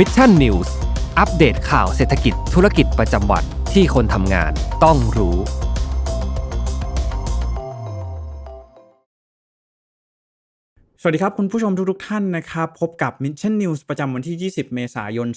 Mission News อัปเดตข่าวเศรษฐกิจธุรกิจประจำวันที่คนทำงานต้องรู้ สวัสดีครับคุณผู้ชมทุกๆท่านนะครับ พบกับ Mission News ประจำวันที่ 20 เมษายน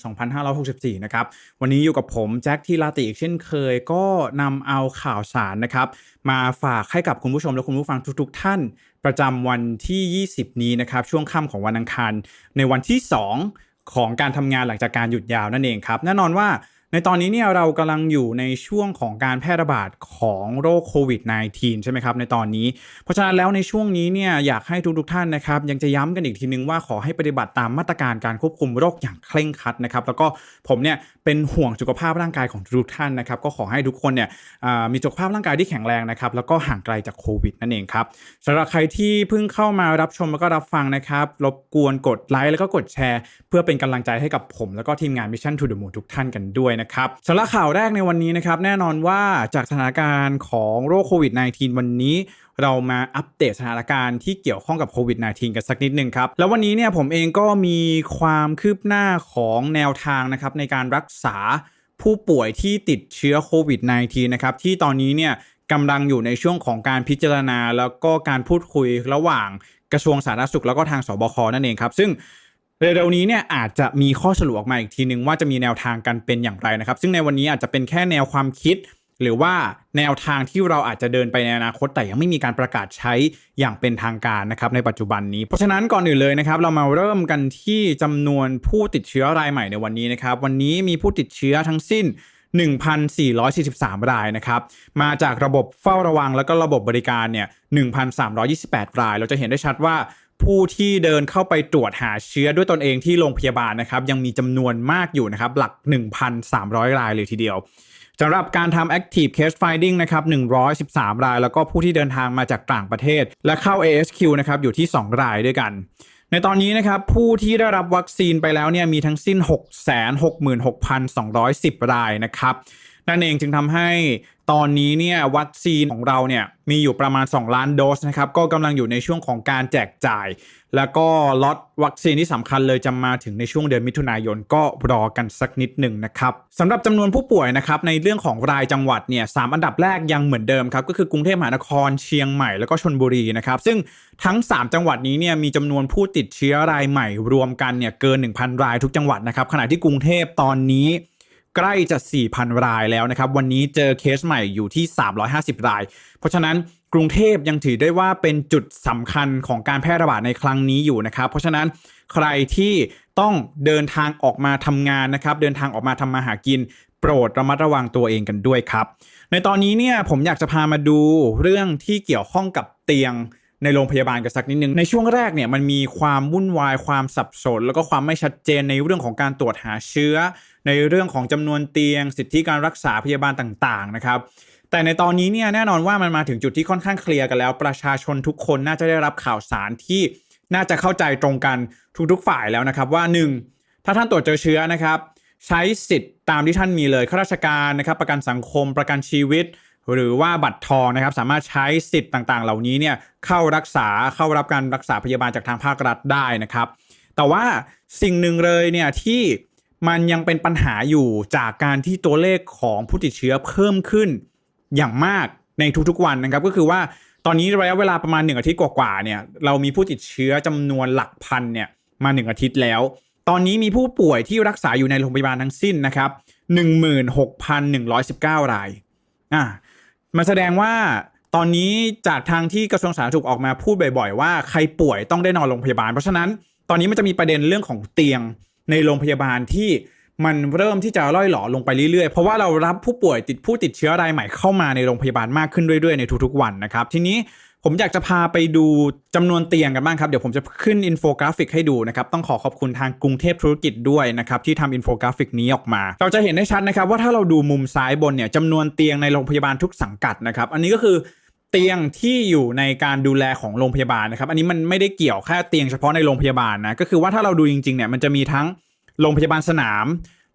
2564 นะครับ วันนี้อยู่กับผม แจ็คทีลาติอีกเช่นเคย ก็นำเอาข่าวสารนะครับ มาฝากให้กับคุณผู้ชมและคุณผู้ฟังทุกๆ ท่านประจำวันที่ 20 นี้นะครับ ช่วงค่ำของวันอังคาร ในวันที่ 2 ของการทำงานหลังจากการหยุดยาวนั่นเองครับ แน่นอนว่า ในตอนนี้เนี่ยเรากำลังอยู่ในช่วงของการแพร่ระบาดของโรคโควิด -19 ใช่ไหมครับในตอนนี้ เพราะฉะนั้นแล้วในช่วงนี้เนี่ยอยากให้ทุกๆท่านนะครับยังจะย้ำกันอีกทีนึงว่าขอให้ปฏิบัติตามมาตรการการควบคุมโรคอย่างเคร่งครัดนะครับแล้วก็ผมเนี่ยเป็นห่วงสุขภาพร่างกายของทุกท่านนะครับก็ขอให้ทุกคนเนี่ยมีสุขภาพร่างกายที่แข็งแรงนะครับแล้วก็ห่างไกลจากโควิดนั่นเองครับสำหรับใครที่เพิ่งเข้ามารับชมแล้วก็รับฟังนะครับรบกวนกดไลค์แล้วก็กดแชร์ เพื่อเป็นกำลังใจให้กับผม แล้วก็ทีมงาน Mission to the Moon ทุกท่านกันด้วยนะครับสำหรับข่าวแรกในวันนี้นะครับแน่นอนว่าจากสถานการณ์ของโรคโควิด -19 วันนี้เรามาอัปเดตสถานการณ์ที่เกี่ยวข้องกับโควิด -19 กันสักนิดนึงครับ แล้ววันนี้เนี่ยผมเองก็มีความคืบหน้าของแนวทางนะครับในการรักษาผู้ป่วยที่ติดเชื้อโควิด -19 นะครับที่ตอนนี้เนี่ยกำลังอยู่ในช่วงของการพิจารณา แล้วก็การพูดคุยระหว่างกระทรวงสาธารณสุขแล้วก็ทางสบคนั่นเองครับ ซึ่ง เร็วๆนี้เนี่ยอาจจะมีข้อสรุปออกมาอีกทีนึงว่าจะมีแนวทางกันเป็นอย่างไรนะครับ ซึ่งในวันนี้อาจจะเป็นแค่แนวความคิด หรือว่าแนวทางที่เราอาจจะเดินไปในอนาคตแต่ยังไม่มีการประกาศใช้อย่างเป็นทางการนะครับในปัจจุบันนี้ เพราะฉะนั้นก่อนอื่นเลยนะครับเรามาเริ่มกันที่จำนวนผู้ติดเชื้อรายใหม่ในวันนี้นะครับวันนี้มีผู้ติดเชื้อทั้งสิ้น1,443 รายนะครับ มาจากระบบเฝ้าระวังแล้วก็ระบบบริการเนี่ย 1,328 ราย เราจะเห็นได้ชัดว่า ผู้ที่เดินเข้าไปตรวจหาเชื้อด้วยตนเองที่โรงพยาบาลนะครับ ยังมีจำนวนมากอยู่นะครับ หลัก 1,300 รายเลยทีเดียวสำหรับการทำ active case finding นะครับ 113 ราย แล้วก็ผู้ที่เดินทางมาจากต่างประเทศ และเข้า ASQ นะครับอยู่ที่ 2 รายด้วยกัน ในตอนนี้นะครับผู้ที่ได้รับวัคซีนไปแล้วเนี่ยมีทั้งสิ้น 666,210 รายนะครับ นั่นเองจึงทำให้ตอนนี้เนี่ยวัคซีนของเราเนี่ยมีอยู่ประมาณ 2 ล้านโดสนะครับก็กำลังอยู่ในช่วงของการแจกจ่าย แล้วก็ล็อตวัคซีนที่สำคัญเลยจะมาถึงในช่วงเดือนมิถุนายนก็รอกันสักนิดหนึ่งนะครับสำหรับจำนวนผู้ป่วยนะครับในเรื่องของรายจังหวัดเนี่ยสามอันดับแรกยังเหมือนเดิมครับก็คือกรุงเทพมหานครเชียงใหม่แล้วก็ชนบุรีนะครับซึ่งทั้ง 3 จังหวัดนี้เนี่ยมีจำนวนผู้ติดเชื้อรายใหม่รวมกันเนี่ยเกิน 1,000 รายทุกจังหวัดนะครับขณะที่กรุงเทพตอนนี้ ใกล้จะ 4,000 รายแล้วนะครับ วันนี้เจอเคสใหม่อยู่ที่ 350 ราย เพราะฉะนั้นกรุงเทพยังถือได้ว่าเป็นจุดสำคัญของการแพร่ระบาดในครั้งนี้อยู่นะครับ เพราะฉะนั้นใครที่ต้องเดินทางออกมาทำงานนะครับ เดินทางออกมาทำมาหากิน โปรดระมัดระวังตัวเองกันด้วยครับ ในตอนนี้เนี่ยผมอยากจะพามาดูเรื่องที่เกี่ยวข้องกับเตียง ในโรงพยาบาลกันสักนิดนึง ในช่วงแรกเนี่ยมันมีความวุ่นวายความสับสน แล้วก็ความไม่ชัดเจนในเรื่องของการตรวจหาเชื้อ ในเรื่องของจำนวนเตียง สิทธิการรักษาพยาบาลต่างๆนะครับแต่ในตอนนี้เนี่ยแน่นอนว่ามันมาถึงจุดที่ค่อนข้างเคลียร์กันแล้ว ประชาชนทุกคนน่าจะได้รับข่าวสารที่น่าจะเข้าใจตรงกันทุกๆฝ่ายแล้วนะครับ ว่า 1. ถ้าท่านตรวจเจอเชื้อนะครับ ใช้สิทธิ์ตามที่ท่านมีเลยข้าราชการนะครับ ประกันสังคมประกันชีวิต หรือว่าบัตรทองนะครับสามารถใช้สิทธิ์ต่างๆ เหล่านี้เนี่ยเข้ารักษาเข้ารับการรักษาพยาบาลจากทางภาครัฐได้นะครับ แต่ว่าสิ่งหนึ่งเลยเนี่ยที่มันยังเป็นปัญหาอยู่จากการที่ตัวเลขของผู้ติดเชื้อเพิ่มขึ้นอย่างมากในทุกๆวันนะครับ ก็คือว่าตอนนี้ระยะเวลาประมาณหนึ่งอาทิตย์กว่าๆเนี่ยเรามีผู้ติดเชื้อจำนวนหลักพันเนี่ยมาหนึ่งอาทิตย์แล้ว ตอนนี้มีผู้ป่วยที่รักษาอยู่ในโรงพยาบาลทั้งสิ้นนะครับ16,119 รายอ่า มันแสดงว่าตอนนี้จากทางที่กระทรวงสาธารณสุขออกมาพูดบ่อย ๆ ว่าใครป่วยต้องได้นอนโรงพยาบาล เพราะฉะนั้นตอนนี้มันจะมีประเด็นเรื่องของเตียงในโรงพยาบาลที่มันเริ่มที่จะล่อยหลอลงไปเรื่อยๆ เพราะว่าเรารับผู้ป่วยติดผู้ติดเชื้อรายใหม่เข้ามาในโรงพยาบาลมากขึ้นเรื่อยๆในทุกๆวันนะครับ ทีนี้ ผมอยากจะพาไปดูจำนวนเตียงกันบ้างครับ เดี๋ยวผมจะขึ้นอินโฟกราฟิกให้ดูนะครับ ต้องขอขอบคุณทางกรุงเทพธุรกิจด้วยนะครับ ที่ทำอินโฟกราฟิกนี้ออกมา เราจะเห็นได้ชัดนะครับ ว่าถ้าเราดูมุมซ้ายบนเนี่ยจำนวนเตียงในโรงพยาบาลทุกสังกัดนะครับ อันนี้ก็คือเตียงที่อยู่ในการดูแลของโรงพยาบาลนะครับ อันนี้มันไม่ได้เกี่ยวแค่เตียงเฉพาะในโรงพยาบาลนะก็คือว่าถ้าเราดูจริงๆเนี่ยมันจะมีทั้งโรงพยาบาลสนาม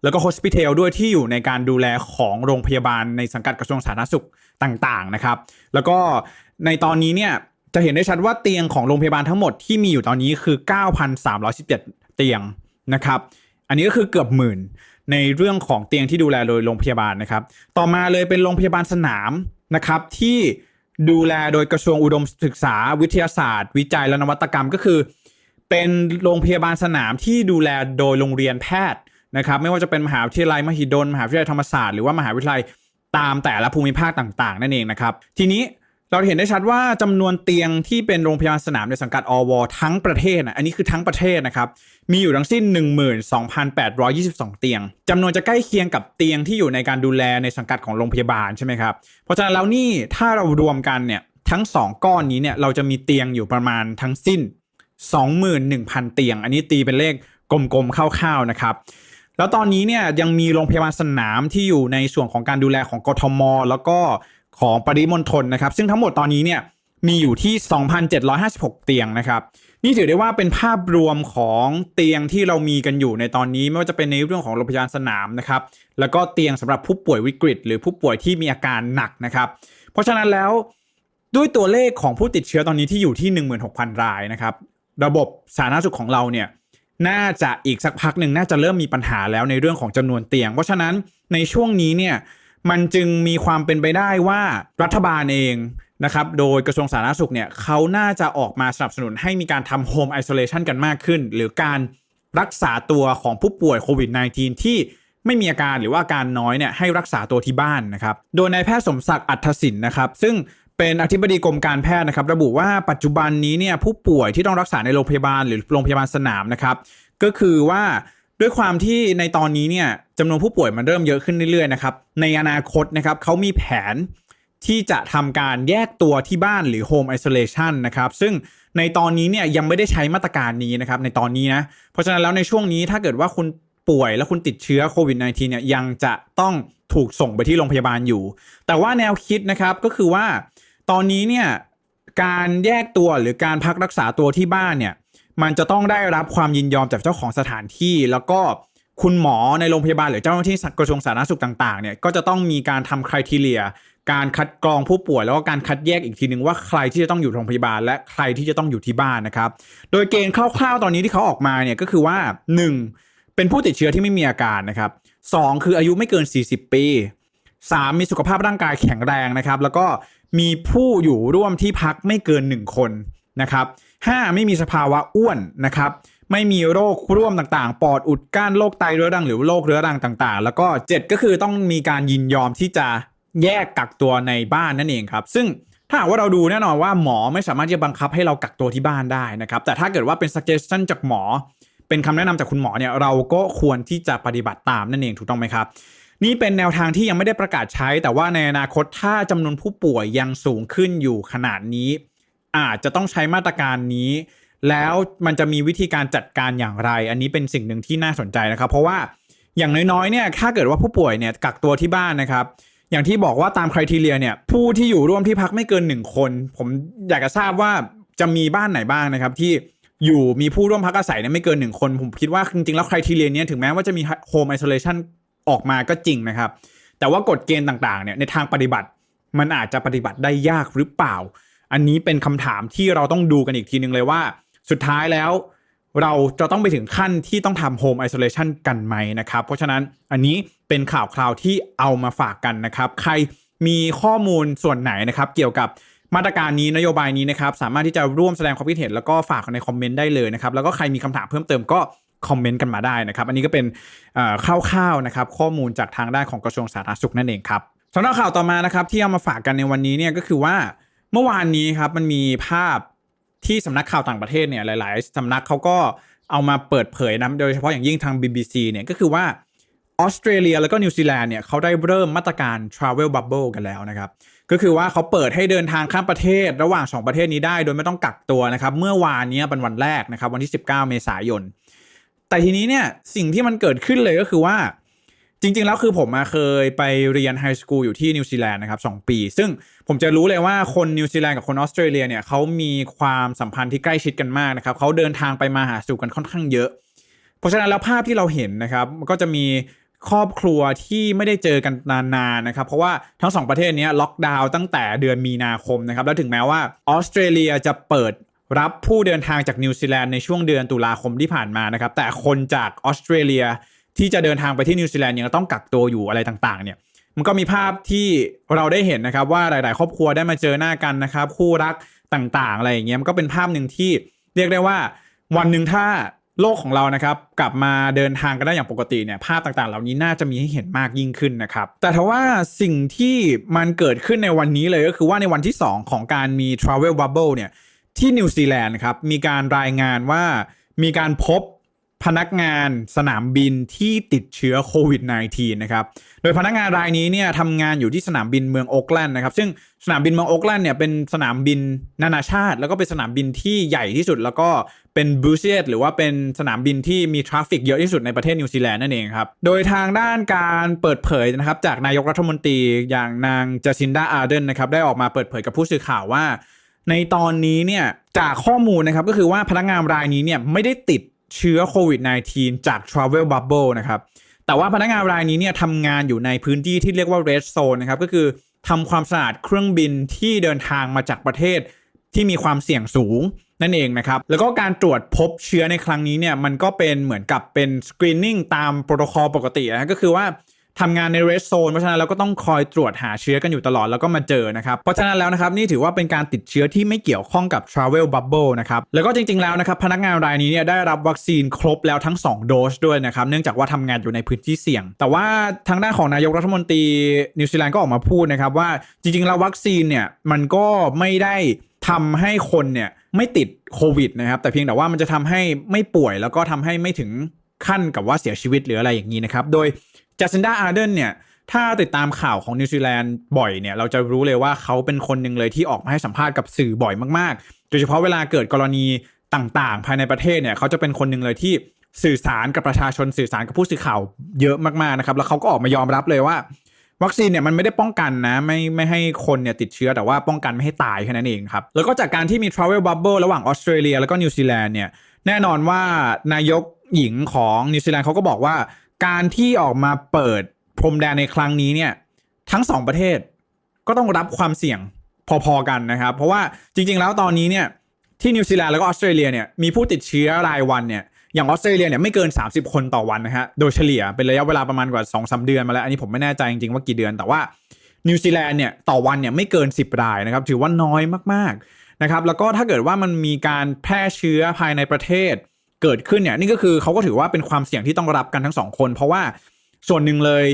แล้วก็โฮสพิทลด้วยที่อยู่ในการดูแลของโรงพยาบาลในสังกัดกระทรวงสาธารณสุขต่างๆนะครับ แล้วก็ ในตอนนี้เนี่ยจะเห็นได้ชัดว่าเตียงของโรงพยาบาลทั้งหมดที่มีอยู่ตอนนี้คือ 9,317 เตียงนะครับ อันนี้ก็คือเกือบหมื่นในเรื่องของเตียงที่ดูแลโดยโรงพยาบาลนะครับ ต่อมาเลยเป็นโรงพยาบาลสนามนะครับที่ดูแลโดยกระทรวงอุดมศึกษาวิทยาศาสตร์ วิจัยและนวัตกรรมก็คือ เป็นโรงพยาบาลสนามที่ดูแลโดยโรงเรียนแพทย์นะครับ ไม่ว่าจะเป็นมหาวิทยาลัยมหิดลมหาวิทยาลัยธรรมศาสตร์หรือว่ามหาวิทยาลัยตามแต่ละภูมิภาคต่างๆ นั่นเองนะครับ ทีนี้ เราเห็นได้ชัดว่าจำนวนเตียงที่เป็นโรงพยาบาลสนามในสังกัดอวทั้งประเทศนะอันนี้คือทั้งประเทศนะครับ มีอยู่ทั้งสิ้น 12,822 เตียงจำนวนจะใกล้เคียงกับเตียงที่อยู่ในการดูแลในสังกัดของโรงพยาบาลใช่ไหมครับ เพราะฉะนั้นแล้วนี่ถ้าเรารวมกันเนี่ยทั้ง 2 ก้อนนี้เนี่ยเราจะมีเตียงอยู่ประมาณทั้งสิ้น 21,000 เตียง อันนี้ตีเป็นเลขกลมๆคร่าวๆนะครับแล้วตอนนี้เนี่ยยังมีโรงพยาบาลสนามที่อยู่ในส่วนของการดูแลของกทม แล้วก็ ของปริมณฑลนะครับ ซึ่งทั้งหมดตอนนี้เนี่ยมีอยู่ที่ 2,756 เตียงนะครับ นี่ถือได้ว่าเป็นภาพรวมของเตียงที่เรามีกันอยู่ในตอนนี้ ไม่ว่าจะเป็นในเรื่องของโรงพยาบาลสนามนะครับ แล้วก็เตียงสำหรับผู้ป่วยวิกฤต หรือผู้ป่วยที่มีอาการหนักนะครับ เพราะฉะนั้นแล้วด้วยตัวเลขของผู้ติดเชื้อตอนนี้ที่อยู่ที่ 16,000 รายนะครับ ระบบสาธารณสุขของเราเนี่ยน่าจะอีกสักพักหนึ่งน่าจะเริ่มมีปัญหาแล้วในเรื่องของจำนวนเตียง เพราะฉะนั้นในช่วงนี้เนี่ย มันจึงมีความเป็นไปได้ว่ารัฐบาลเองนะครับ โดยกระทรวงสาธารณสุขเนี่ยเขาน่าจะออกมาสนับสนุนให้มีการทำโฮมไอโซเลชันกันมากขึ้น หรือการรักษาตัวของผู้ป่วยโควิด -19 ที่ไม่มีอาการหรือว่าอาการน้อยเนี่ยให้รักษาตัวที่บ้านนะครับ โดยนายแพทย์สมศักดิ์อัธศินนะครับ ซึ่งเป็นอธิบดีกรมการแพทย์นะครับ ระบุว่าปัจจุบันนี้เนี่ยผู้ป่วยที่ต้องรักษาในโรงพยาบาลหรือโรงพยาบาลสนามนะครับ ก็คือว่าด้วยความที่ในตอนนี้เนี่ย จำนวนผู้ป่วยมันเริ่มเยอะขึ้นเรื่อยๆนะครับในอนาคตนะครับเขามีแผนที่จะทำการแยกตัวที่บ้านหรือ Home Isolation นะครับ ซึ่งในตอนนี้เนี่ยยังไม่ได้ใช้มาตรการนี้นะครับในตอนนี้นะ เพราะฉะนั้นแล้วในช่วงนี้ถ้าเกิดว่าคุณป่วยแล้วคุณติดเชื้อโควิด -19 เนี่ยยังจะต้องถูกส่งไปที่โรงพยาบาลอยู่ แต่ว่าแนวคิดนะครับก็คือว่าตอนนี้เนี่ยการแยกตัวหรือการพักรักษาตัวที่บ้านเนี่ยมันจะต้องได้รับความยินยอมจากเจ้าของสถานที่แล้วก็ คุณหมอในโรงพยาบาลหรือเจ้าหน้าที่กระทรวงสาธารณสุขต่างๆเนี่ยก็จะต้องมีการทำคุณทีเลียการคัดกรองผู้ป่วยแล้วก็การคัดแยกอีกทีหนึ่งว่าใครที่จะต้องอยู่โรงพยาบาล และใครที่จะต้องอยู่ที่บ้านนะครับ โดยเกณฑ์คร่าวๆตอนนี้ที่เขาออกมาเนี่ยก็คือว่า 1. เป็นผู้ติดเชื้อที่ไม่มีอาการนะครับ 2. คืออายุไม่เกิน 40 ปี 3. มีสุขภาพร่างกายแข็งแรงนะครับ แล้วก็มีผู้อยู่ร่วมที่พักไม่เกิน 1 คนนะครับ 5. ไม่มีสภาวะอ้วนนะครับ ไม่มีโรคร่วมต่างๆ ปอดอุดกั้นโรคไตเรื้อรังหรือโรคเรื้อรังต่างๆ แล้วก็ 7 ก็คือต้องมีการยินยอมที่จะแยกกักตัวในบ้านนั่นเองครับ ซึ่งถ้าหากว่าเราดูแน่นอนว่าหมอไม่สามารถที่จะบังคับให้เรากักตัวที่บ้านได้นะครับ แต่ถ้าเกิดว่าเป็น suggestion จากหมอ เป็นคำแนะนำจากคุณหมอเนี่ยเราก็ควรที่จะปฏิบัติตามนั่นเองถูกต้องไหมครับ นี่เป็นแนวทางที่ยังไม่ได้ประกาศใช้ แต่ว่าในอนาคตถ้าจำนวนผู้ป่วยยังสูงขึ้นอยู่ขนาดนี้ อาจจะต้องใช้มาตรการนี้ แล้วมันจะมีวิธีการจัดการอย่างไร อันนี้เป็นสิ่งหนึ่งที่น่าสนใจนะครับ เพราะว่าอย่างน้อยๆเนี่ยถ้าเกิดว่าผู้ป่วยเนี่ยกักตัวที่บ้านนะครับอย่างที่บอกว่าตามคุณทีเลียเนี่ยผู้ที่อยู่ร่วมที่พักไม่เกินหนึ่งคน ผมอยากจะทราบว่าจะมีบ้านไหนบ้างนะครับ ที่อยู่มีผู้ร่วมพักอาศัยเนี่ยไม่เกินหนึ่งคน ผมคิดว่าจริงๆแล้วคุณทีเลียเนี่ยถึงแม้ว่าจะมีโฮมไอโซเลชันออกมาก็จริงนะครับ แต่ว่ากฎเกณฑ์ต่างๆเนี่ยในทางปฏิบัติ มันอาจจะปฏิบัติได้ยากหรือเปล่า อันนี้เป็นคำถามที่เราต้องดูกันอีกทีนึงเลยว่า สุดท้ายแล้ว เราจะต้องไปถึงขั้นที่ต้องทำโฮมไอโซเลชันกันไหมนะครับ เพราะฉะนั้นอันนี้เป็นข่าวคราวที่เอามาฝากกันนะครับ ใครมีข้อมูลส่วนไหนนะครับ เกี่ยวกับมาตรการนี้นโยบายนี้นะครับ สามารถที่จะร่วมแสดงความคิดเห็นแล้วก็ฝากในคอมเมนต์ได้เลยนะครับ แล้วก็ใครมีคำถามเพิ่มเติมก็คอมเมนต์กันมาได้นะครับ อันนี้ก็เป็นเอ่อคร่าวๆนะครับ ข้อมูลจากทางด้านของกระทรวงสาธารณสุขนั่นเองครับสำหรับข่าวต่อมานะครับที่เอามาฝากกันในวันนี้เนี่ยก็คือว่าเมื่อวานนี้ครับมันมีภาพ ที่สำนักข่าวต่างประเทศเนี่ยหลาย ๆสำนักเขาก็เอามาเปิดเผยนะโดยเฉพาะอย่างยิ่งทาง BBC เนี่ยก็คือว่าออสเตรเลียแล้วก็นิวซีแลนด์เนี่ยเขาได้เริ่มมาตรการ Travel Bubble กันแล้วนะครับ ก็คือว่าเขาเปิดให้เดินทางข้ามประเทศระหว่าง 2 ประเทศนี้ได้ โดยไม่ต้องกักตัวนะครับ เมื่อวานนี้เป็นวันแรกนะครับ วันที่ 19 เมษายน แต่ทีนี้เนี่ยสิ่งที่มันเกิดขึ้นเลยก็คือว่า จริง ๆ แล้วคือผมมาเคยไปเรียนไฮสคูลอยู่ที่นิวซีแลนด์นะครับสปี ซึ่งผมจะรู้เลยว่าคนนิวซีแลนด์กับคนออสเตรเลียเนี่ยเขามีความสัมพันธ์ที่ใกล้ชิดกันมากนะครับเขาเดินทางไปมาหาสู่กันค่อนข้างเยอะ เพราะฉะนั้นแล้วภาพที่เราเห็นนะครับก็จะมีครอบครัวที่ไม่ได้เจอกันนานๆนะครับ เพราะว่าทั้งสองประเทศนี้ล็อกดาวน์ตั้งแต่เดือนมีนาคมนะครับ แล้วถึงแม้ว่าออสเตรเลียจะเปิดรับผู้เดินทางจากนิวซีแลนด์ในช่วงเดือนตุลาคมที่ผ่านมานะครับ แต่คนจากออสเตรเลีย ที่จะเดินทางไปที่นิวซีแลนด์ยังต้องกักตัวอยู่อะไรต่างๆ เนี่ย มันก็มีภาพที่เราได้เห็นนะครับ ว่าหลาย ๆ ครอบครัวได้มาเจอหน้ากันนะครับ คู่รักต่างๆ อะไรอย่างเงี้ยมันก็เป็นภาพหนึ่งที่เรียกได้ว่า วันหนึ่งถ้าโลกของเรานะครับ กลับมาเดินทางกันได้อย่างปกติเนี่ยภาพต่างๆ เหล่านี้น่าจะมีให้เห็นมากยิ่งขึ้นนะครับ แต่ทว่าสิ่งที่มันเกิดขึ้นในวันนี้เลยก็คือว่าในวันที่ 2 ของการมี Travel Bubble เนี่ยที่นิวซีแลนด์ครับมีการรายงานว่ามีการพบ พนักงานสนามบินที่ติดเชื้อโควิด -19 นะครับ โดยพนักงานรายนี้เนี่ยทำงานอยู่ที่สนามบินเมืองโอ๊กแลนด์นะครับ ซึ่งสนามบินเมืองโอ๊กแลนด์เนี่ยเป็นสนามบินนานาชาติ แล้วก็เป็นสนามบินที่ใหญ่ที่สุด แล้วก็เป็นบูเซียตหรือว่าเป็นสนามบินที่มีทราฟฟิกเยอะที่สุดในประเทศนิวซีแลนด์นั่นเองครับ โดยทางด้านการเปิดเผยนะครับจากนายกรัฐมนตรีอย่างนางจ a ซินดาอาร์เดนนะครับได้ออกมาเปิดเผยกับผู้สื่อข่าวว่า ในตอนนี้เนี่ยจากข้อมูลนะครับก็คือว่าพนักงานรายนี้เนี่ยไม่ได้ติด เชื้อโควิด -19 จาก Travel Bubble นะครับ แต่ว่าพนักงานรายนี้เนี่ยทำงานอยู่ในพื้นที่ที่เรียกว่า Red Zone นะครับ ก็คือทำความสะอาดเครื่องบินที่เดินทางมาจากประเทศที่มีความเสี่ยงสูงนั่นเองนะครับ แล้วก็การตรวจพบเชื้อในครั้งนี้เนี่ยมันก็เป็นเหมือนกับเป็นสกรีนนิ่งตามโปรโตคอลปกตินะก็คือว่า ทำงานในเรสโซนเพราะฉะนั้นเราก็ต้องคอยตรวจหาเชื้อกันอยู่ตลอดแล้วก็มาเจอนะครับ เพราะฉะนั้นแล้วนะครับนี่ถือว่าเป็นการติดเชื้อที่ไม่เกี่ยวข้องกับ Travel Bubble นะครับแล้วก็จริงๆแล้วนะครับพนักงานรายนี้เนี่ยได้รับวัคซีนครบแล้วทั้ง 2 โดสด้วยนะครับเนื่องจากว่าทำงานอยู่ในพื้นที่เสี่ยง แต่ว่าทางด้านของนายกรัฐมนตรีนิวซีแลนด์ก็ออกมาพูดนะครับว่าจริงๆแล้ววัคซีนเนี่ยมันก็ไม่ได้ทำให้คนเนี่ยไม่ติดโควิดนะครับแต่เพียงแต่ว่ามันจะทำให้ไม่ป่วยแล้วก็ทำให้ไม่ถึงขั้นกับว่าเสียชีวิตหรืออะไรอย่างนี้นะครับ โดย จัสินดาอาร์เดนเนี่ยถ้าติดตามข่าวของนิวซีแลนด์บ่อยเนี่ยเราจะรู้เลยว่าเขาเป็นคนหนึ่งเลยที่ออกมาให้สัมภาษณ์กับสื่อบ่อยมากๆ โดยเฉพาะเวลาเกิดกรณีต่างๆ ภายในประเทศเนี่ยเขาจะเป็นคนหนึ่งเลยที่สื่อสารกับประชาชนสื่อสารกับผู้สื่อข่าวเยอะมากๆนะครับแล้วเขาก็ออกมายอมรับเลยว่า วัคซีนเนี่ยมันไม่ได้ป้องกันนะไม่ไม่ให้คนเนี่ยติดเชื้อแต่ว่าป้องกันไม่ให้ตายแค่นั้นเองครับแล้วก็จากการที่มี Travel Bubble ระหว่างออสเตรเลียแล้วก็นิวซีแลนด์เนี่ยแน่นอนว่านายกหญิงของนิวซีแลนด์เขาก็บอกว่า การที่ออกมาเปิดพรมแดนในครั้งนี้เนี่ย ทั้งสองประเทศก็ต้องรับความเสี่ยงพอๆกันนะครับ เพราะว่าจริง ๆ แล้วตอนนี้เนี่ยที่นิวซีแลนด์แล้วก็ออสเตรเลียเนี่ยมีผู้ติดเชื้อรายวันเนี่ยอย่างออสเตรเลียเนี่ยไม่เกิน 30 คนต่อวันนะฮะ โดยเฉลี่ยเป็นระยะเวลาประมาณกว่า2อสเดือนมาแล้ว อันนี้ผมไม่แน่ใจจริงๆว่ากี่เดือน แต่ว่านิวซีแลนด์เนี่ยต่อวันเนี่ยไม่เกิน 10 รายนะครับ ถือว่าน้อยมากๆนะครับ แล้วก็ถ้าเกิดว่ามันมีการแพร่เชื้อภายในประเทศ เกิดขึ้นเนี่ยนี่ก็คือเขาก็ถือว่าเป็นความเสี่ยงที่ต้องรับกันทั้งสองคน เพราะว่าส่วนหนึ่งเลย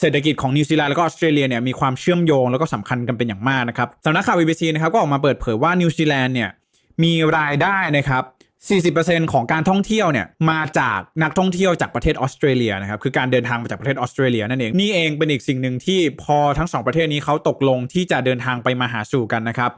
เศรษฐกิจของนิวซีแลนด์แล้วก็ออสเตรเลียเนี่ยมีความเชื่อมโยงแล้วก็สำคัญกันเป็นอย่างมากนะครับสำนักข่าว BBC นะครับก็ออกมาเปิดเผยว่านิวซีแลนด์เนี่ยมีรายได้นะครับ 40%ของการท่องเที่ยวเนี่ยมาจากนักท่องเที่ยวจากประเทศออสเตรเลียนะครับคือการเดินทางมาจากประเทศออสเตรเลียนั่นเองนี่เองเป็นอีกสิ่งหนึ่งที่พอทั้งสองประเทศนี้เขาตกลงที่จะเดินทางไปมาหาสู่กันนะครับ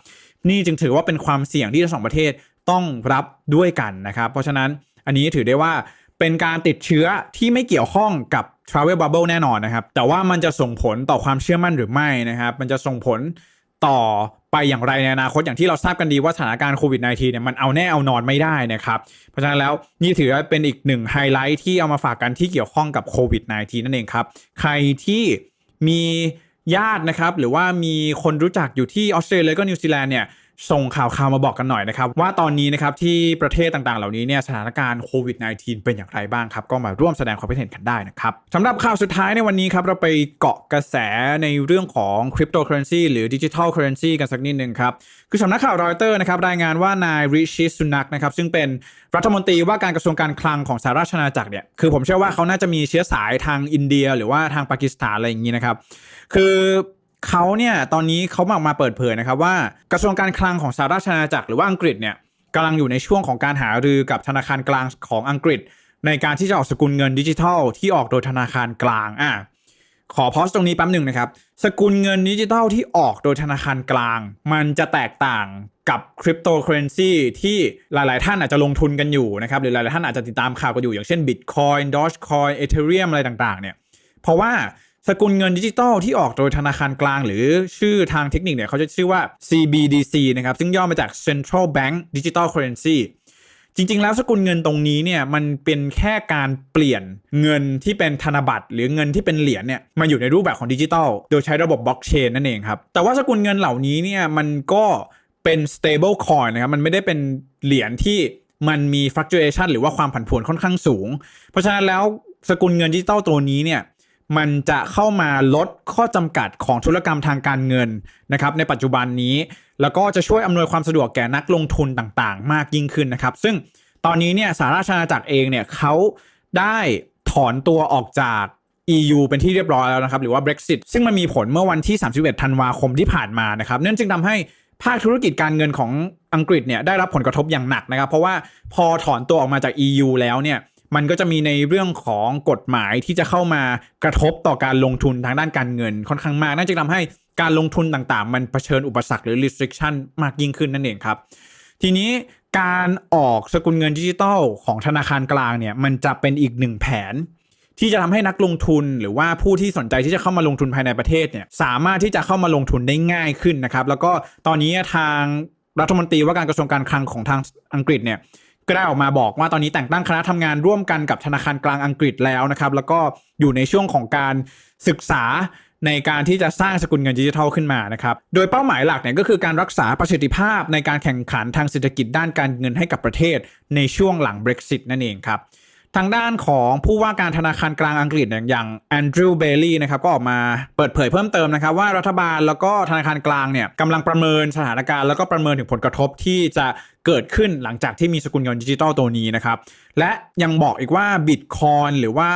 นี่จึงถือว่าเป็นความเสี่ยงที่ทั้งสองประเทศต้องรับด้วยกันนะครับ เพราะฉะนั้น อันนี้ถือได้ว่าเป็นการติดเชื้อที่ไม่เกี่ยวข้องกับ Travel Bubble แน่นอนนะครับ แต่ว่ามันจะส่งผลต่อความเชื่อมั่นหรือไม่นะครับ มันจะส่งผลต่อไปอย่างไรในอนาคตอย่างที่เราทราบกันดีว่าสถานการณ์โควิด -19 เนี่ยมันเอาแน่เอานอนไม่ได้นะครับ เพราะฉะนั้นแล้วนี่ถือว่าเป็นอีกหนึ่งไฮไลท์ที่เอามาฝากกันที่เกี่ยวข้องกับโควิด -19 นั่นเองครับ ใครที่มีญาตินะครับ หรือว่ามีคนรู้จักอยู่ที่ออสเตรเลียก็นิวซีแลนด์เนี่ย ส่งข่าวข่าวมาบอกกันหน่อยนะครับ ว่าตอนนี้นะครับที่ประเทศต่างๆ เหล่านี้เนี่ยสถานการณ์โควิด -19 เป็นอย่างไรบ้างครับ ก็มาร่วมแสดงความคิดเห็นกันได้นะครับสำหรับข่าวสุดท้ายในวันนี้ครับ เราไปเกาะกระแสในเรื่องของคริปโตเคอเรนซีหรือดิจิทัลเคอเรนซีกันสักนิดหนึ่งครับ คือสำนักข่าวรอยเตอร์นะครับรายงานว่านายริชิสุนักนะครับซึ่งเป็นรัฐมนตรีว่าการกระทรวงการคลังของสหราชอาณาจักรเนี่ยคือผมเชื่อว่าเขาน่าจะมีเชื้อสายทางอินเดีย หรือว่าทางปากีสถานอะไรอย่างนี้นะครับคือ เขาเนี่ยตอนนี้เขาออกมาเปิดเผยนะครับว่ากระทรวงการคลังของสหราชอาณาจักรหรือว่าอังกฤษเนี่ยกำลังอยู่ในช่วงของการหารือกับธนาคารกลางของอังกฤษ ในการที่จะออกสกุลเงินดิจิทัล ที่ออกโดยธนาคารกลางอะขอพอสตรงนี้แป๊บหนึ่งนะครับ สกุลเงินดิจิทัลที่ออกโดยธนาคารกลาง มันจะแตกต่างกับคริปโตเคอเรนซีที่หลาย ๆ ท่านอาจจะลงทุนกันอยู่นะครับหรือหลาย ๆ ท่านอาจจะติดตามข่าวกันอยู่อย่างเช่น Bitcoin Dogecoin Ethereum อะไรต่าง ๆ เนี่ย เพราะว่า สกุลเงินดิจิทัลที่ออกโดยธนาคารกลาง หรือชื่อทางเทคนิคเนี่ยเขาจะชื่อว่า CBDC นะครับ ซึ่งย่อมาจาก Central Bank Digital Currency จริง ๆ แล้วสกุลเงินตรงนี้เนี่ยมันเป็นแค่การเปลี่ยนเงินที่เป็นธนบัตร หรือเงินที่เป็นเหรียญเนี่ยมาอยู่ในรูปแบบของดิจิทัลโดยใช้ระบบบล็อกเชนนั่นเองครับ แต่ว่าสกุลเงินเหล่านี้เนี่ยมันก็เป็น stable coin นะครับ มันไม่ได้เป็นเหรียญที่มันมี fluctuation หรือว่าความผันผวนค่อนข้างสูง เพราะฉะนั้นแล้วสกุลเงินดิจิตอลตัวนี้เนี่ย มันจะเข้ามาลดข้อจำกัดของธุรกรรมทางการเงินนะครับในปัจจุบันนี้ แล้วก็จะช่วยอำนวยความสะดวกแก่นักลงทุนต่างๆ มากยิ่งขึ้นนะครับ ซึ่งตอนนี้เนี่ยสหราชอาณาจักรเองเนี่ยเขาได้ถอนตัวออกจาก EU เป็นที่เรียบร้อยแล้วนะครับ หรือว่า Brexit ซึ่งมันมีผลเมื่อวันที่ 31 ธันวาคมที่ผ่านมานะครับนั่นจึงทำให้ภาคธุรกิจการเงินของอังกฤษเนี่ยได้รับผลกระทบอย่างหนักนะครับ เพราะว่าพอถอนตัวออกมาจาก EU แล้วเนี่ย มันก็จะมีในเรื่องของกฎหมายที่จะเข้ามากระทบต่อการลงทุนทางด้านการเงินค่อนข้างมากนั่นจึงทำให้การลงทุนต่างๆ มันเผชิญอุปสรรคหรือ restriction มากยิ่งขึ้นนั่นเองครับ ทีนี้การออกสกุลเงินดิจิตอลของธนาคารกลางเนี่ยมันจะเป็นอีกหนึ่งแผน ที่จะทำให้นักลงทุนหรือว่าผู้ที่สนใจที่จะเข้ามาลงทุนภายในประเทศเนี่ยสามารถที่จะเข้ามาลงทุนได้ง่ายขึ้นนะครับ แล้วก็ตอนนี้ทางรัฐมนตรีว่าการกระทรวงการคลังของทางอังกฤษเนี่ย ก็ได้ออกมาบอกว่าตอนนี้แต่งตั้งคณะทำงานร่วมกันกับธนาคารกลางอังกฤษแล้วนะครับ แล้วก็อยู่ในช่วงของการศึกษาในการที่จะสร้างสกุลเงินดิจิทัลขึ้นมานะครับ โดยเป้าหมายหลักเนี่ยก็คือการรักษาประสิทธิภาพในการแข่งขันทางเศรษฐกิจด้านการเงินให้กับประเทศในช่วงหลัง Brexit นั่นเองครับ ทางด้านของผู้ว่าการธนาคารกลางอังกฤษอย่างแอนดรูว์เบลลี่นะครับก็ออกมาเปิดเผยเพิ่มเติมนะครับว่ารัฐบาลแล้วก็ธนาคารกลางเนี่ยกำลังประเมินสถานการณ์แล้วก็ประเมินถึงผลกระทบที่จะเกิดขึ้นหลังจากที่มีสกุลเงินดิจิตอลตัวนี้นะครับ และยังบอกอีกว่าบิตคอยหรือว่า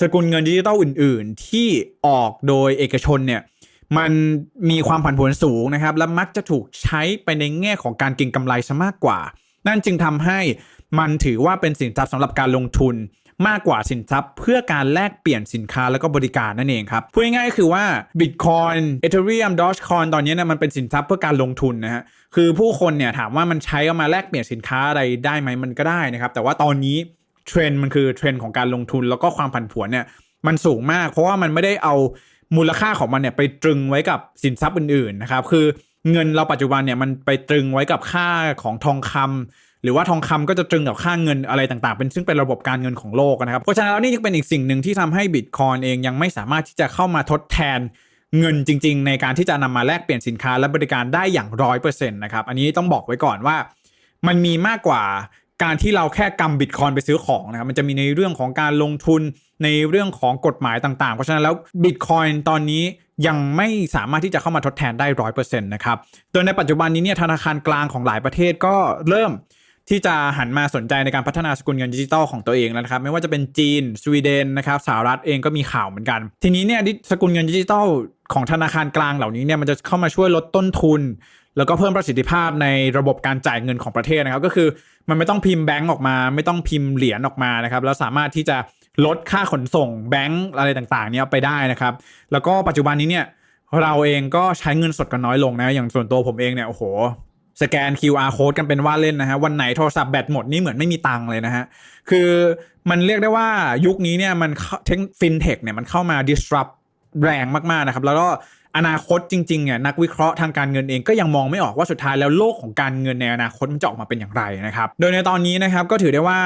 สกุลเงินดิจิตอลอื่น ๆ ที่ออกโดยเอกชนเนี่ยมันมีความผันผวนสูงนะครับ และมักจะถูกใช้ไปในแง่ของการเก็งกำไรซะมากกว่า นั่นจึงทำให้ มันถือว่าเป็นสินทรัพย์สำหรับการลงทุนมากกว่าสินทรัพย์เพื่อการแลกเปลี่ยนสินค้าแล้วก็บริการนั่นเองครับ พูดง่ายๆคือว่า Bitcoin Ethereum Dogecoin ตอนนี้เนี่ยมันเป็นสินทรัพย์เพื่อการลงทุนนะฮะคือผู้คนเนี่ยถามว่ามันใช้เอามาแลกเปลี่ยนสินค้าอะไรได้ไหมมันก็ได้นะครับ แต่ว่าตอนนี้เทรนด์มันคือเทรนด์ของการลงทุนแล้วก็ความผันผวนเนี่ยมันสูงมาก เพราะว่ามันไม่ได้เอามูลค่าของมันเนี่ยไปตรึงไว้กับสินทรัพย์อื่นๆนะครับคือเงินเราปัจจุบันเนี่ยมันไปตรึงไว้กับค่าของทองคำ หรือว่าทองคำก็จะตรึงกับค่าเงินอะไรต่างๆ เป็นซึ่งเป็นระบบการเงินของโลกนะครับ เพราะฉะนั้นแล้วนี่จึงเป็นอีกสิ่งหนึ่งที่ทำให้บิตคอยเองยังไม่สามารถที่จะเข้ามาทดแทนเงินจริง ๆ ในการที่จะนำมาแลกเปลี่ยนสินค้าและบริการได้อย่างร้อยเปอร์เซ็นต์นะครับ อันนี้ต้องบอกไว้ก่อนว่า มันมีมากกว่าการที่เราแค่กำบิตคอยไปซื้อของนะครับมันจะมีในเรื่องของการลงทุนในเรื่องของกฎหมายต่างๆ เพราะฉะนั้นแล้วบิตคอยตอนนี้ยังไม่สามารถที่จะเข้ามาทดแทนได้ร้อยเปอร์เซ็นต์นะครับโดยในปัจจุบันนี้เนี่ยธนาคารกลางของหลายประเทศก็เริ่ม ที่จะหันมาสนใจในการพัฒนาสกุลเงินดิจิตอลของตัวเองแล้วนะครับ ไม่ว่าจะเป็นจีนสวีเดนนะครับสหรัฐเองก็มีข่าวเหมือนกัน ทีนี้เนี่ยสกุลเงินดิจิตอลของธนาคารกลางเหล่านี้เนี่ยมันจะเข้ามาช่วยลดต้นทุน แล้วก็เพิ่มประสิทธิภาพในระบบการจ่ายเงินของประเทศนะครับ ก็คือมันไม่ต้องพิมพ์แบงก์ออกมา ไม่ต้องพิมพ์เหรียญออกมานะครับแล้วสามารถที่จะลดค่าขนส่งแบงก์อะไรต่างๆเนี่ยไปได้นะครับ แล้วก็ปัจจุบันนี้เนี่ยเราเองก็ใช้เงินสดกันน้อยลงนะ อย่างส่วนตัวผมเองเนี่ยโอ้โห สแกน QR code กันเป็นว่าเล่นนะฮะ วันไหนโทรศัพท์แบตหมดนี่เหมือนไม่มีตังค์เลยนะฮะ คือมันเรียกได้ว่ายุคนี้เนี่ยมันเทคฟินเทคเนี่ยมันเข้ามา disrupt แรงมากๆนะครับ แล้วก็อนาคตจริงๆเนี่ยนักวิเคราะห์ทางการเงินเองก็ยังมองไม่ออกว่าสุดท้ายแล้วโลกของการเงินในอนาคตมันจะออกมาเป็นอย่างไรนะครับ โดยในตอนนี้นะครับก็ถือได้ว่า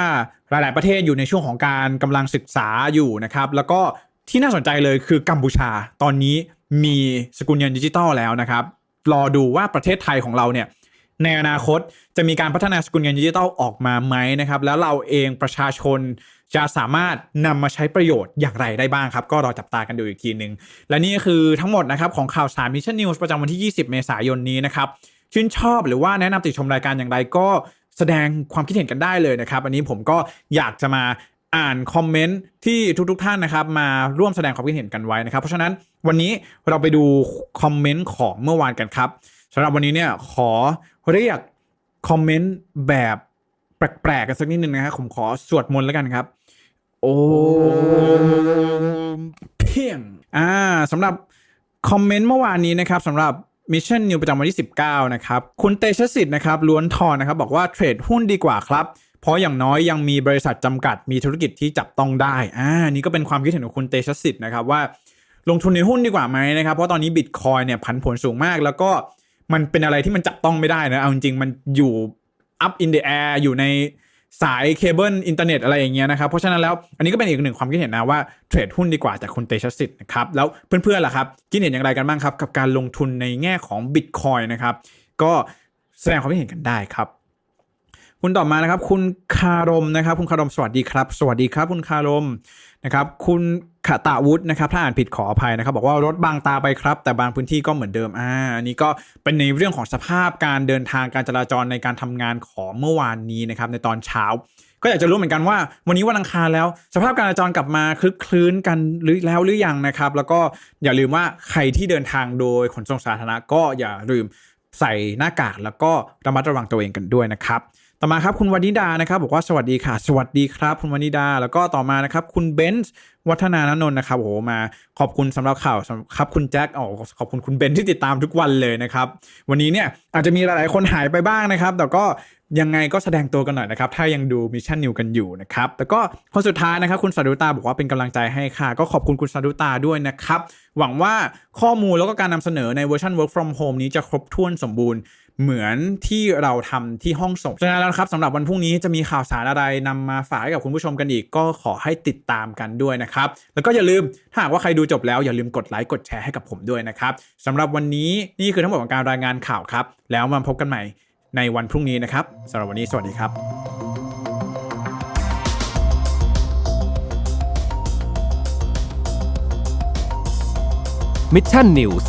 หลาย ๆประเทศอยู่ในช่วงของการกำลังศึกษาอยู่นะครับ แล้วก็ที่น่าสนใจเลยคือกัมพูชาตอนนี้มีสกุลเงินดิจิตอลแล้วนะครับ รอดูว่าประเทศไทยของเราเนี่ย ในอนาคตจะมีการพัฒนาสกุลเงินดิจิทัลออกมาไหมนะครับ แล้วเราเองประชาชนจะสามารถนำมาใช้ประโยชน์อย่างไรได้บ้างครับ ก็รอจับตากันดูอีกทีหนึ่งและนี่คือทั้งหมดนะครับของข่าวสารมิชชั่นนิวส์ประจำวันที่ 20 เมษายนนี้นะครับชื่นชอบหรือว่าแนะนำติดชมรายการอย่างไรก็แสดงความคิดเห็นกันได้เลยนะครับ อันนี้ผมก็อยากจะมาอ่านคอมเมนต์ที่ทุกๆท่านนะครับ มาร่วมแสดงความคิดเห็นกันไว้นะครับ เพราะฉะนั้นวันนี้เราไปดูคอมเมนต์ของเมื่อวานกันครับสำหรับวันนี้เนี่ยขอ เรียกคอมเมนต์แบบแปลกๆกันสักนิดนึงนะครับผมขอสวดมนต์แล้วกันครับ โอ้เพียงอ่าสำหรับคอมเมนต์เมื่อวานนี้นะครับสำหรับมิชชั่นนิวประจำวันที่ 19 นะครับ คุณเตชสิทธิ์นะครับล้วนทอนนะครับ บอกว่าเทรดหุ้นดีกว่าครับ เพราะอย่างน้อยยังมีบริษัทจำกัดมีธุรกิจที่จับต้องได้อ่านี่ก็เป็นความคิดเห็นของคุณเตชสิทธิ์นะครับว่า ลงทุนในหุ้นดีกว่าไหมนะครับ เพราะตอนนี้บิตคอยเนี่ยผันผวนสูงมาก แล้วก็ มันเป็นอะไรที่มันจับต้องไม่ได้นะเอาจริงๆมันอยู่ up in the air อยู่ในสายเคเบิลอินเทอร์เน็ตอะไรอย่างเงี้ยนะครับ เพราะฉะนั้นแล้วอันนี้ก็เป็นอีกหนึ่งความคิดเห็นนะว่าเทรดหุ้นดีกว่าจากคุณเตชสิทธิ์นะครับ แล้วเพื่อนๆล่ะครับคิดเห็นอย่างไรกันบ้างครับ กับการลงทุนในแง่ของบิตคอยนะครับก็แสดงความคิดเห็นกันได้ครับ คุณต่อมานะครับ คุณคารมนะครับ คุณคารมสวัสดีครับ สวัสดีครับ คุณคารมนะครับ คุณขตาวุฒินะครับ ถ้าอ่านผิดขออภัยนะครับ บอกว่ารถบางตาไปครับ แต่บางพื้นที่ก็เหมือนเดิมอ่าอันนี้ก็เป็นในเรื่องของสภาพการเดินทางการจราจรในการทำงานของเมื่อวานนี้นะครับ ในตอนเช้า ก็อยากจะรู้เหมือนกันว่า วันนี้วันอังคารแล้ว สภาพการจราจรกลับมาคลึกคลื้นกันหรือแล้วหรือยังนะครับ แล้วก็อย่าลืมว่าใครที่เดินทางโดยขนส่งสาธารณะก็อย่าลืมใส่หน้ากากแล้วก็ระมัดระวังตัวเองกันด้วยนะครับ ต่อมาครับคุณวานิดานะครับบอกว่าสวัสดีค่ะ สวัสดีครับ คุณวานิดา แล้วก็ต่อมานะครับคุณเบนซ์วัฒนานนท์นะครับโอ้โหมาขอบคุณสำหรับข่าวครับคุณแจ็คอ๋อขอบคุณคุณเบนซ์ที่ติดตามทุกวันเลยนะครับ วันนี้เนี่ยอาจจะมีหลายๆคนหายไปบ้างนะครับ แต่ก็ยังไงก็แสดงตัวกันหน่อยนะครับ ถ้ายังดูมิชชั่นนิวกันอยู่นะครับแล้วก็คนสุดท้ายนะครับ คุณสารุตาบอกว่าเป็นกำลังใจให้ค่ะ ก็ขอบคุณคุณสารุตาด้วยนะครับ หวังว่าข้อมูลแล้วก็การนำเสนอในเวอร์ชัน work from home นี้จะครบถ้วนสมบูรณ์ เหมือนที่เราทำที่ห้องส่งฉะนั้นแล้วครับสำหรับวันพรุ่งนี้จะมีข่าวสารอะไรนำมาฝากให้กับคุณผู้ชมกันอีก ก็ขอให้ติดตามกันด้วยนะครับ แล้วก็อย่าลืมถ้าหากว่าใครดูจบแล้วอย่าลืมกดไลค์กดแชร์ให้กับผมด้วยนะครับสำหรับวันนี้นี่คือทั้งหมดของการรายงานข่าวครับ แล้วมาพบกันใหม่ในวันพรุ่งนี้นะครับสำหรับวันนี้สวัสดีครับ Mission News